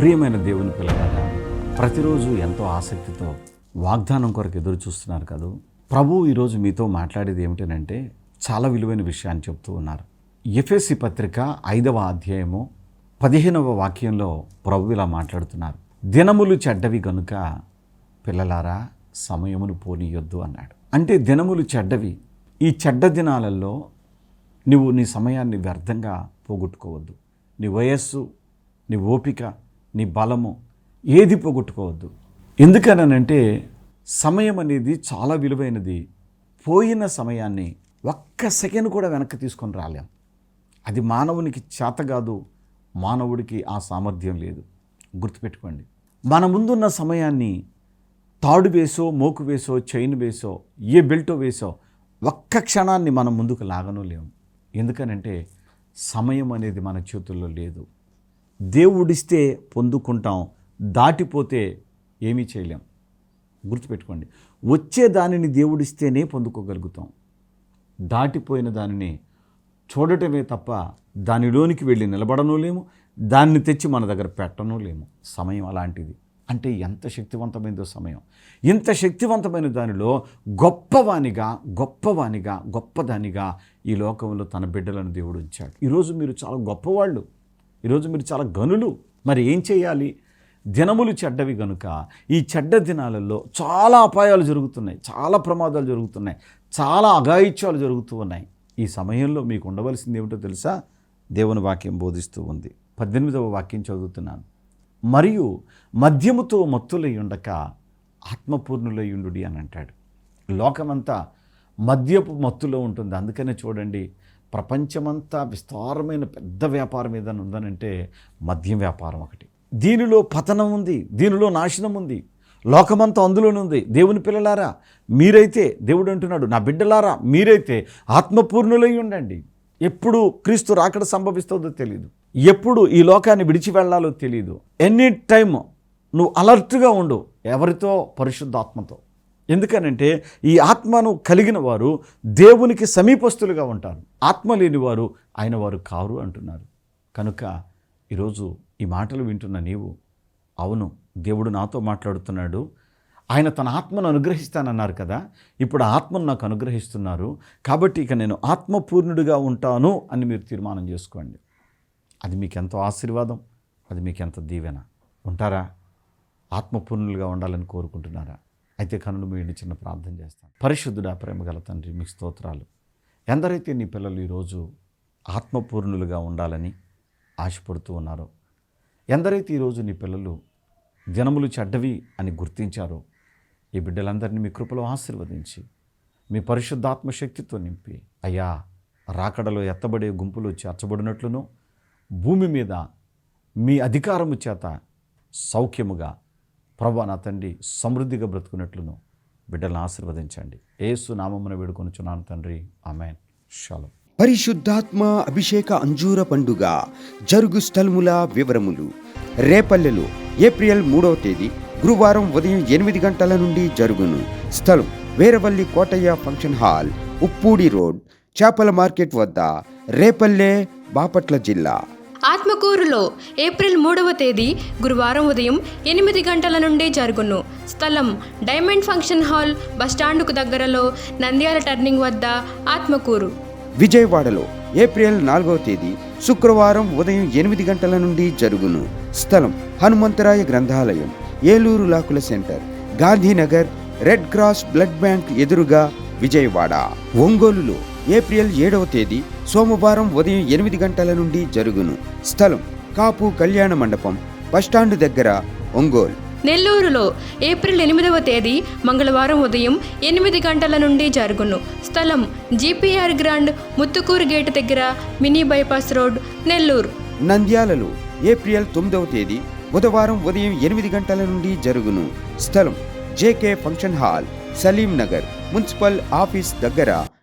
ప్రియమైన దేవుని పిల్లలారా ప్రతిరోజు ఎంతో ఆసక్తితో వాగ్దానం కొరకు ఎదురు చూస్తున్నారు కదా ప్రభు ఈరోజు మీతో మాట్లాడేది ఏమిటనంటే చాలా విలువైన విషయాన్ని చెప్తూ ఉన్నారు. ఎఫ్ఎస్సి పత్రిక ఐదవ అధ్యాయము పదిహేనవ వాక్యంలో ప్రభు ఇలా మాట్లాడుతున్నారు. దినములు చెడ్డవి గనుక పిల్లలారా సమయమును పోనీయొద్దు అన్నాడు. అంటే దినములు చెడ్డవి. ఈ చెడ్డ దినాలలో నువ్వు నీ సమయాన్ని వ్యర్థంగా పోగొట్టుకోవద్దు. నీ వయస్సు నీ ఓపిక నీ బలము ఏది పోగొట్టుకోవద్దు. ఎందుకనంటే సమయం అనేది చాలా విలువైనది. పోయిన సమయాన్ని ఒక్క సెకండ్ కూడా వెనక్కి తీసుకొని రాలేం. అది మానవునికి చేత కాదు మానవుడికి ఆ సామర్థ్యం లేదు. గుర్తుపెట్టుకోండి. మన ముందున్న సమయాన్ని తాడు వేసో మోకు వేసో చైన్ వేసో ఏ బెల్టో వేసో ఒక్క క్షణాన్ని మనం ముందుకు లాగనూ లేము ఎందుకనంటే సమయం అనేది మన చేతుల్లో లేదు. దేవుడిస్తే పొందుకుంటాం దాటిపోతే ఏమీ చేయలేం. గుర్తుపెట్టుకోండి వచ్చే దానిని దేవుడిస్తేనే పొందుకోగలుగుతాం. దాటిపోయిన దానిని చూడటమే తప్ప దానిలోనికి వెళ్ళి నిలబడను లేము దాన్ని తెచ్చి మన దగ్గర పెట్టను లేము. సమయం అలాంటిది. అంటే ఎంత శక్తివంతమైనదో సమయం. ఇంత శక్తివంతమైన దానిలో గొప్పవానిగా గొప్పవానిగా గొప్పదానిగా ఈ లోకంలో తన బిడ్డలను దేవుడు ఉంచాడు. ఈరోజు మీరు చాలా గొప్పవాళ్ళు. ఈరోజు మీరు చాలా గనులు మరి ఏం చేయాలి? దినములు చెడ్డవి గనుక ఈ చెడ్డ దినాలలో చాలా అపాయాలు జరుగుతున్నాయి. చాలా ప్రమాదాలు జరుగుతున్నాయి. చాలా అఘాయిత్యాలు జరుగుతూ ఉన్నాయి. ఈ సమయంలో మీకు ఉండవలసింది ఏమిటో తెలుసా? దేవుని వాక్యం బోధిస్తూ ఉంది. పద్దెనిమిదవ వాక్యం చదువుతున్నాను. మరియు మద్యముతో మత్తులై ఉండక ఆత్మపూర్ణులై ఉండు అని అంటాడు. లోకమంతా మద్యపు మత్తులో ఉంటుంది. అందుకనే చూడండి ప్రపంచమంతా విస్తారమైన పెద్ద వ్యాపారం ఏదైనా ఉందనంటే మద్యం వ్యాపారం ఒకటి. దీనిలో పతనం ఉంది దీనిలో నాశనం ఉంది లోకమంతా అందులోనే ఉంది. దేవుని పిల్లలారా మీరైతే దేవుడు అంటున్నాడు నా బిడ్డలారా మీరైతే ఆత్మపూర్ణులై ఉండండి. ఎప్పుడు క్రీస్తు రాకడ సంభవిస్తుందో తెలియదు ఎప్పుడు ఈ లోకాన్ని విడిచి వెళ్ళాలో తెలియదు ఎనీ టైమ్ నువ్వు అలర్ట్గా ఉండు ఎవరితో? పరిశుద్ధాత్మతో. ఎందుకనంటే ఈ ఆత్మను కలిగిన వారు దేవునికి సమీపస్తులుగా ఉంటారు. ఆత్మ లేని వారు ఆయన వారు కారు అంటున్నారు. కనుక ఈరోజు ఈ మాటలు వింటున్న నీవు అవును దేవుడు నాతో మాట్లాడుతున్నాడు. ఆయన తన ఆత్మను అనుగ్రహిస్తానన్నారు కదా? ఇప్పుడు ఆత్మను నాకు అనుగ్రహిస్తున్నారు. కాబట్టి ఇక నేను ఆత్మపూర్ణుడిగా ఉంటాను అని మీరు తీర్మానం చేసుకోండి. అది మీకు ఎంతో ఆశీర్వాదం అది మీకు ఎంత దీవెన. ఉంటారా? ఆత్మపూర్ణులుగా ఉండాలని కోరుకుంటున్నారా? అయితే కనులు మీడి చిన్న ప్రార్థన చేస్తాను. పరిశుద్ధుడా ప్రేమగల తండ్రి మీకు స్తోత్రాలు. ఎందరైతే నీ పిల్లలు ఈరోజు ఆత్మపూర్ణులుగా ఉండాలని ఆశపడుతూ ఉన్నారో ఎందరైతే ఈరోజు నీ పిల్లలు జనములు చెడ్డవి అని గుర్తించారో ఈ బిడ్డలందరినీ మీ కృపలో ఆశీర్వదించి మీ పరిశుద్ధాత్మ శక్తితో నింపి అయ్యా రాకడలో ఎత్తబడే గుంపులు చేర్చబడినట్లును భూమి మీద మీ అధికారము చేత సౌఖ్యముగా ప్రభా నా తండ్రి సమృద్ధిగా బ్రతుకున్నట్లును. బిడ్డలను ఆశీర్వదించండి. ఏసు నామమున వేడుకొనుచున్నాను తండ్రి. ఆమెన్. షాలో. పరిశుద్ధాత్మ అభిషేక అంజూర పండుగ జరుగు స్థలముల వివరములు. రేపల్లెలో ఏప్రిల్ మూడవ తేదీ గురువారం ఉదయం ఎనిమిది గంటల నుండి జరుగును. స్థలం Veravalli Kotaiah function hall Uppudi road చేపల మార్కెట్ వద్ద రేపల్లె బాపట్ల జిల్లా. ఆత్మకూరులో ఏప్రిల్ మూడవ తేదీ గురువారం ఉదయం ఎనిమిది గంటల నుండి జరుగును. స్థలం డైమండ్ ఫంక్షన్ హాల్ బస్టాండుకు దగ్గరలో నంద్యాల టర్నింగ్ వద్ద ఆత్మకూరు. విజయవాడలో ఏప్రిల్ నాలుగవ తేదీ శుక్రవారం ఉదయం ఎనిమిది గంటల నుండి జరుగును. స్థలం హనుమంతరాయ గ్రంథాలయం Eluru లాకుల centre Gandhinagar red cross blood bank ఎదురుగా విజయవాడ. ఒంగోలులో ఏప్రిల్ ఏడవ తేదీ సోమవారం ఉదయం ఎనిమిది గంటల నుండి జరుగును. స్థలం కాపు కళ్యాణ మండపం బస్టాండు దగ్గర ఒంగోలు. నెల్లూరులో ఏప్రిల్ ఎనిమిదవ తేదీ మంగళవారం ఉదయం ఎనిమిది గంటల నుండి జరుగును. స్థలం జీపీఆర్ గ్రాండ్ ముత్తుకూరు గేటు దగ్గర మినీ బైపాస్ రోడ్ నెల్లూరు. నంద్యాలలో ఏప్రిల్ తొమ్మిదవ తేదీ బుధవారం ఉదయం ఎనిమిది గంటల నుండి జరుగును. స్థలం JK function hall Saleem Nagar municipal office దగ్గర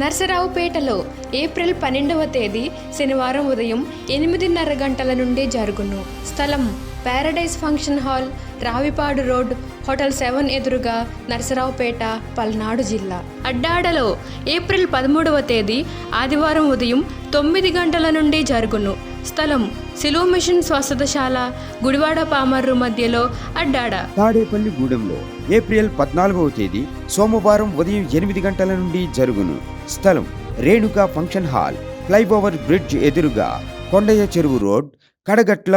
నర్సరావుపేటలో ఏప్రిల్ పన్నెండవ తేదీ శనివారం ఉదయం ఎనిమిదిన్నర గంటల నుండి జరుగును. స్థలం paradise function hall Ravipadu road hotel seven ఎదురుగా నర్సరావుపేట పల్నాడు జిల్లా. అడ్డాడలో ఏప్రిల్ పదమూడవ తేదీ ఆదివారం ఉదయం తొమ్మిది గంటల నుండి జరుగును. స్థలం సిలువ మిషన్ స్వస్థతశాల గుడివాడ పామర్రు మధ్యలో అడ్డాడ. తాడేపల్లి గూడెంలో ఏప్రిల్ పద్నాలుగవ తేదీ సోమవారం ఉదయం ఎనిమిది గంటల నుండి జరుగును. స్థలం Renuka function hall flyover bridge ఎదురుగా కొండయ్య చెరువు రోడ్ కడగట్ల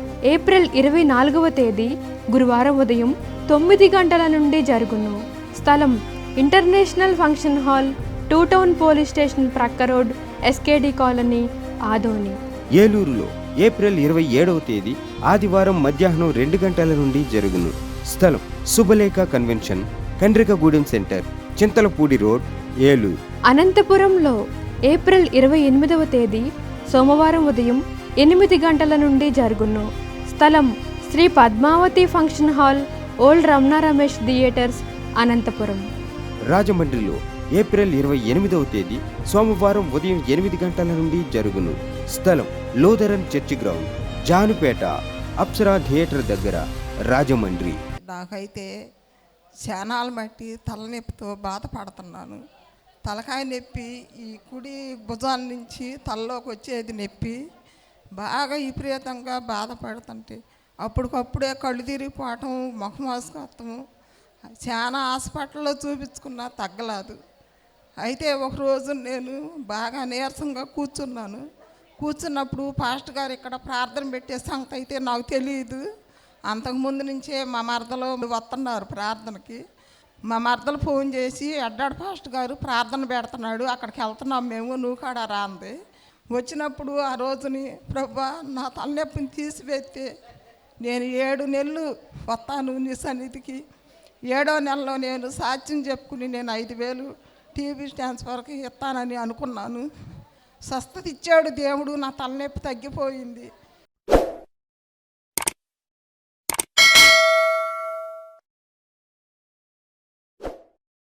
ఏప్రిల్ ఇరవై నాలుగవ తేదీ గురువారం ఉదయం తొమ్మిది గంటల నుండి జరుగును. స్థలం international function hall two town police station ప్రక్క రోడ్ ఎస్కేడి కాలనీ ఆదోని. ఏలూరులో ఏప్రిల్ ఇరవై ఏడవ తేదీ ఆదివారం మధ్యాహ్నం రెండు గంటల నుండి జరుగును. స్థలం Subhalekha convention Kondrikagudem centre Chintalapudi road Eluru. అనంతపురంలో ఏప్రిల్ ఇరవై ఎనిమిదవ తేదీ సోమవారం ఉదయం ఎనిమిది గంటల నుండి జరుగును. స్థలం Sri Padmavathi function hall old Ramana Ramesh theatres Anantapuram. రాజమండ్రిలో ఏప్రిల్ ఇరవై ఎనిమిదవ తేదీ సోమవారం ఉదయం ఎనిమిది గంటల నుండి జరుగును. స్థలం Lutheran church ground Janupeta Apsara theatre దగ్గర రాజమండ్రి. నాకైతే శానాల మట్టి తలనొప్పితో బాధపడుతున్నాను. తలకాయ నొప్పి ఈ కుడి భుజాల నుంచి తలలోకి వచ్చేది నొప్పి. బాగా విపరీతంగా బాధపడుతుంటే అప్పటికప్పుడే కళ్ళు తిరిగిపోవటం ముఖం వేసుకోవటము చాలా హాస్పిటల్లో చూపించుకున్నా తగ్గలేదు. అయితే ఒకరోజు నేను బాగా నీరసంగా కూర్చున్నాను. కూర్చున్నప్పుడు పాస్టర్ గారు ఇక్కడ ప్రార్థన పెట్టే సంగతి అయితే నాకు తెలియదు. అంతకుముందు నుంచే మా మరదలు వస్తున్నారు ప్రార్థనకి. మా మరదలు ఫోన్ చేసి అడ్డాడు పాస్టర్ గారు ప్రార్థన పెడుతున్నాడు అక్కడికి వెళ్తున్నాం మేము నువ్వు కాడ రాంది వచ్చినప్పుడు ఆ రోజుని ప్రభా నా తలనొప్పిని తీసివేస్తే నేను ఏడు నెలలు వస్తాను నీ సన్నిధికి. ఏడో నెలలో నేను సాక్ష్యం చెప్పుకుని నేను ఐదు వేలు టీవీ ట్రాన్స్ఫర్కి వరకు ఇస్తానని అనుకున్నాను. స్వస్థత ఇచ్చాడు దేవుడు నా తలనొప్పి తగ్గిపోయింది.